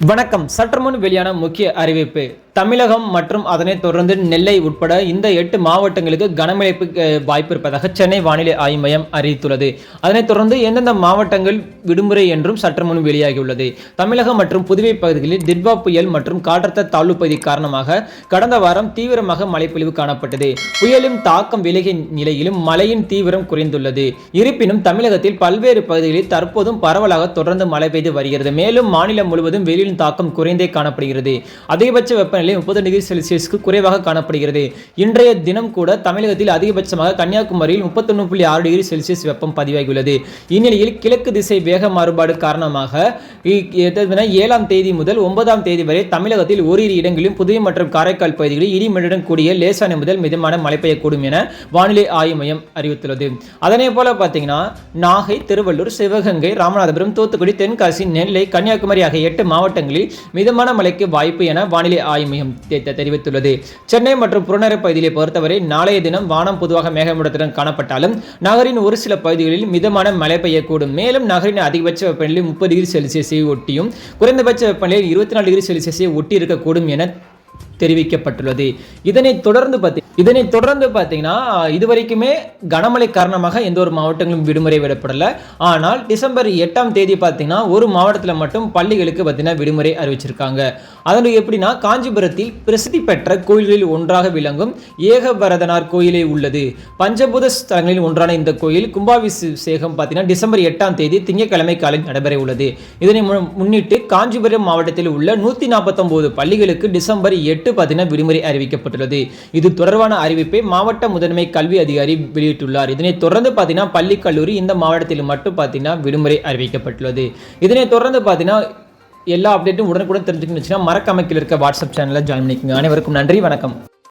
வணக்கம். சற்றுமுன் வெளியான முக்கிய அறிவிப்பு. தமிழகம் மற்றும் அதனைத் தொடர்ந்து நெல்லை உட்பட இந்த எட்டு மாவட்டங்களுக்கு கனமழைப்பு வாய்ப்பு இருப்பதாக சென்னை வானிலை ஆய்வு மையம் அறிவித்துள்ளது. அதனைத் தொடர்ந்து எந்தெந்த மாவட்டங்கள் விடுமுறை என்றும் சற்று முன் வெளியாகியுள்ளது. தமிழகம் மற்றும் புதுவை பகுதிகளில் திட்வா புயல் மற்றும் காற்றழுத்த தாழ்வு பகுதி காரணமாக கடந்த வாரம் தீவிரமாக மழைப்பொழிவு காணப்பட்டது. புயலின் தாக்கம் விலகிய நிலையிலும் மழையின் தீவிரம் குறைந்துள்ளது. இருப்பினும் தமிழகத்தில் பல்வேறு பகுதிகளில் தற்போதும் பரவலாக தொடர்ந்து மழை பெய்து வருகிறது. மேலும் மாநிலம் முழுவதும் வெயிலின் தாக்கம் குறைந்தே காணப்படுகிறது. அதிகபட்ச வெப்பநிலை முப்பது டிகிரி செல்சியஸ்க்கு குறைவாக காணப்படுகிறது. இன்றைய தினம் கூட தமிழகத்தில் அதிகபட்சமாக கன்னியாகுமரியில் முப்பத்தொன்று புள்ளி ஆறு டிகிரி செல்சியஸ் வெப்பம் பதிவாகியுள்ளது. இந்நிலையில் கிழக்கு திசை வேக மாறுபாடு காரணமாக ஏழாம் தேதி முதல் ஒன்பதாம் தேதி வரை தமிழகத்தில் ஓரிரு இடங்களிலும் புதுவை மற்றும் காரைக்கால் பகுதிகளில் இடிமழையுடன் கூடிய லேசான முதல் மிதமான மழை பெய்யக்கூடும் என வானிலை ஆய்வு மையம் அறிவித்துள்ளது. அதனை போல பார்த்தீங்கன்னா நாகை திருவள்ளூர் சிவகங்கை ராமநாதபுரம் தூத்துக்குடி தென்காசி நெல்லை கன்னியாகுமரி ஆகிய எட்டு மாவட்டங்களில் மிதமான மழைக்கு வாய்ப்பு என வானிலை ஆய்வு மையம் தெரிவித்துள்ளது. சென்னை மற்றும் புறநகர் பகுதியை பொறுத்தவரை நாளைய தினம் வானம் பொதுவாக மேகமூட்டத்துடன் காணப்பட்டாலும் நகரின் ஒரு சில பகுதிகளில் மிதமான மழை பெய்யக்கூடும். மேலும் நகரின் அதிகபட்ச வெப்பநிலை முப்பது டிகிரி செல்சியஸை ஒட்டியும் குறைந்தபட்ச வெப்பநிலை இருபத்தி நாலு டிகிரி செல்சியஸை ஒட்டி இருக்கக்கூடும் என தெரிவிக்கப்பட்டுள்ளது. இதனைத் தொடர்ந்து பார்த்தி இதனைத் தொடர்ந்து பார்த்தீங்கன்னா இதுவரைக்குமே கனமழை காரணமாக எந்த ஒரு மாவட்டங்களும் விடுமுறை விடப்படலை. ஆனால் டிசம்பர் எட்டாம் தேதி பார்த்தீங்கன்னா ஒரு மாவட்டத்தில் மட்டும் பள்ளிகளுக்கு பார்த்தீங்கன்னா விடுமுறை அறிவிச்சிருக்காங்க. அதனுடைய எப்படின்னா காஞ்சிபுரத்தில் பிரசித்தி பெற்ற கோயில்களில் ஒன்றாக விளங்கும் ஏகபரதனார் கோயிலே உள்ளது. பஞ்சபூத ஸ்தலங்களில் ஒன்றான இந்த கோயில் கும்பாபிஷேகம் பார்த்தீங்கன்னா டிசம்பர் எட்டாம் தேதி திங்கட்கிழமை காலை நடைபெற உள்ளது. இதனை மு- முன்னிட்டு காஞ்சிபுரம் மாவட்டத்தில் உள்ள நூற்றி நாற்பத்தொம்போது பள்ளிகளுக்கு டிசம்பர் எட்டு பார்த்தீங்கன்னா விடுமுறை அறிவிக்கப்பட்டுள்ளது. இது தொடர்பான அறிவிப்பை மாவட்ட முதன்மை கல்வி அதிகாரி வெளியிட்டுள்ளார். இதனை தொடர்ந்து பார்த்தீங்கன்னா பள்ளி கல்லூரி இந்த மாவட்டத்தில் மட்டும் பார்த்தீங்கன்னா விடுமுறை அறிவிக்கப்பட்டுள்ளது. இதனை தொடர்ந்து பார்த்தீங்கன்னா எல்லா அப்டேட்டும் உடனுக்குடன் தெரிஞ்சுக்கணும்னு வச்சுன்னா மறக்காம இருக்க வாட்ஸ்அப் சேனலில் ஜாயின் பண்ணிக்கோங்க. அனைவருக்கும் நன்றி வணக்கம்.